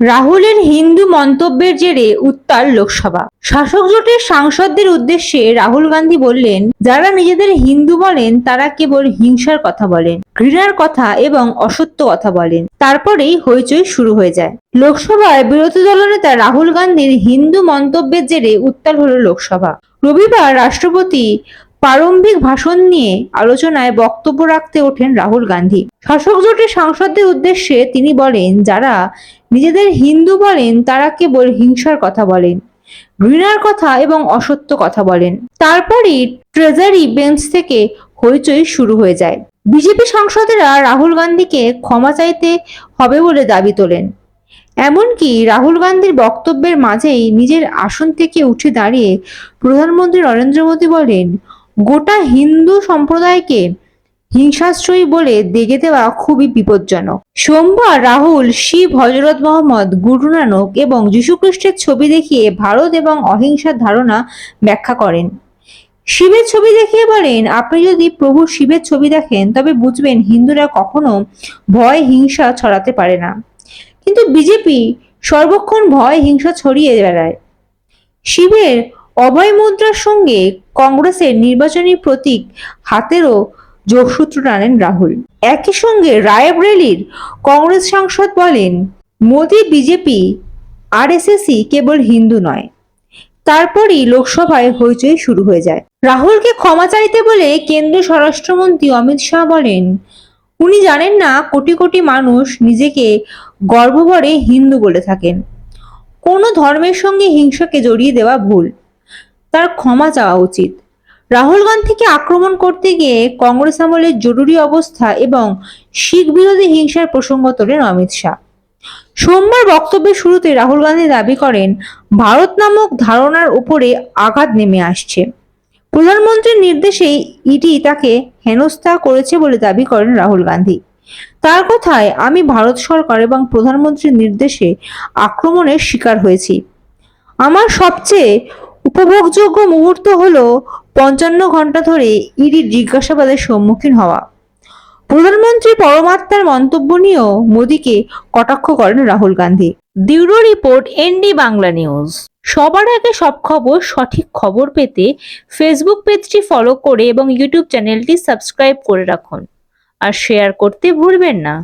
রাহুলের হিন্দু মন্তব্যের জেরে উত্তাল লোকসভা। শাসক জোটের সাংসদদের উদ্দেশ্যে রাহুল গান্ধী বললেন, যারা নিজেদের হিন্দু বলেন, তারা কেবল হিংসার কথা বলেন, ঘৃণার কথা এবং অসত্য কথা বলেন। তারপরেই হইচই শুরু হয়ে যায়। লোকসভায় বিরোধী দলনেতা রাহুল গান্ধীর হিন্দু মন্তব্যের জেরে উত্তাল হলো লোকসভা। রবিবার রাষ্ট্রপতি প্রারম্ভিক ভাষণ নিয়ে আলোচনায় বক্তব্য রাখতে ওঠেন রাহুল গান্ধী। শাসক জোটের সাংসদদের উদ্দেশ্যে তিনি বলেন, যারা নিজেদের হিন্দু বলেন, তারা কেবল হিংসার কথা বলেন, ঘৃণার কথা এবং অসত্য কথা বলেন। তারপরই ট্রেজারি বেঞ্চ থেকে হইচই শুরু হয়ে যায়। বিজেপি সাংসদেরা রাহুল গান্ধীকে ক্ষমা চাইতে হবে বলে দাবি তোলেন। এমনকি রাহুল গান্ধীর বক্তব্যের মাঝেই নিজের আসন থেকে উঠে দাঁড়িয়ে প্রধানমন্ত্রী নরেন্দ্র মোদী বলেন গোটা হিন্দু সম্প্রদায়কে হিংসাশ্রয়ী বলে দেখে দেওয়া খুবই বিপজ্জনক। সোমবার রাহুল, শিব, হজরত মোহাম্মদ, গুরু নানক এবং যীশুখ্রিস্টের ছবি দেখিয়ে ভারত এবং অহিংসার ধারণা ব্যাখ্যা করেন। শিবের ছবি দেখিয়ে বলেন, আপনি যদি প্রভু শিবের ছবি দেখেন, তবে বুঝবেন হিন্দুরা কখনো ভয়, হিংসা ছড়াতে পারে না। কিন্তু বিজেপি সর্বক্ষণ ভয়, হিংসা ছড়িয়ে বেড়ায়। শিবের অভয় মুদ্রার সঙ্গে কংগ্রেসের নির্বাচনী প্রতীক হাতেরও যোগসূত্র টানেন রাহুল। একই সঙ্গে রায়বরেলির কংগ্রেস সাংসদ বলেন, মোদী বিজেপি আরএসএসই কেবল হিন্দু নয়, তারপরই লোকসভায় হইচই শুরু হয়ে যায়। রাহুলকে ক্ষমা চাইতে বলে কেন্দ্রীয় স্বরাষ্ট্রমন্ত্রী অমিত শাহ বলেন, উনি জানেন না কোটি কোটি মানুষ নিজেকে গর্বভরে হিন্দু বলে থাকেন। কোনো ধর্মের সঙ্গে হিংসাকে জড়িয়ে দেওয়া ভুল। তার ক্ষমা চাওয়া উচিত। রাহুল গান্ধীকে আক্রমণ করতে গিয়ে কংগ্রেস আমলের জরুরি অবস্থা এবং শিখ বিরোধী হিংসার প্রসঙ্গ তোলেন অমিত শাহ। সোমবার বক্তব্যের শুরুতে রাহুল গান্ধী দাবি করেন, ভারত নামক ধারণার উপরে আঘাত নেমে আসছে। প্রধানমন্ত্রীর নির্দেশে ইডি তাকে হেনস্থা করেছে বলে দাবি করেন রাহুল গান্ধী। তার কথায়, আমি ভারত সরকার এবং প্রধানমন্ত্রীর নির্দেশে আক্রমণের শিকার হয়েছি। আমার সবচেয়ে উপভোগযোগ্য মুহূর্ত হলো পঞ্চান্ন ঘণ্টা ধরে ইডির জিজ্ঞাসাবাদের সম্মুখীন হওয়া। প্রধানমন্ত্রী পরমাত্মার মন্তব্য নিয়েও মোদীকে কটাক্ষ করেন Rahul Gandhi. Bureau report, ND Bangla news. সবার আগে সব খবর, সঠিক খবর পেতে ফেসবুক পেজটি ফলো করে এবং ইউটিউব চ্যানেলটি সাবস্ক্রাইব করে রাখুন। আর শেয়ার করতে ভুলবেন না।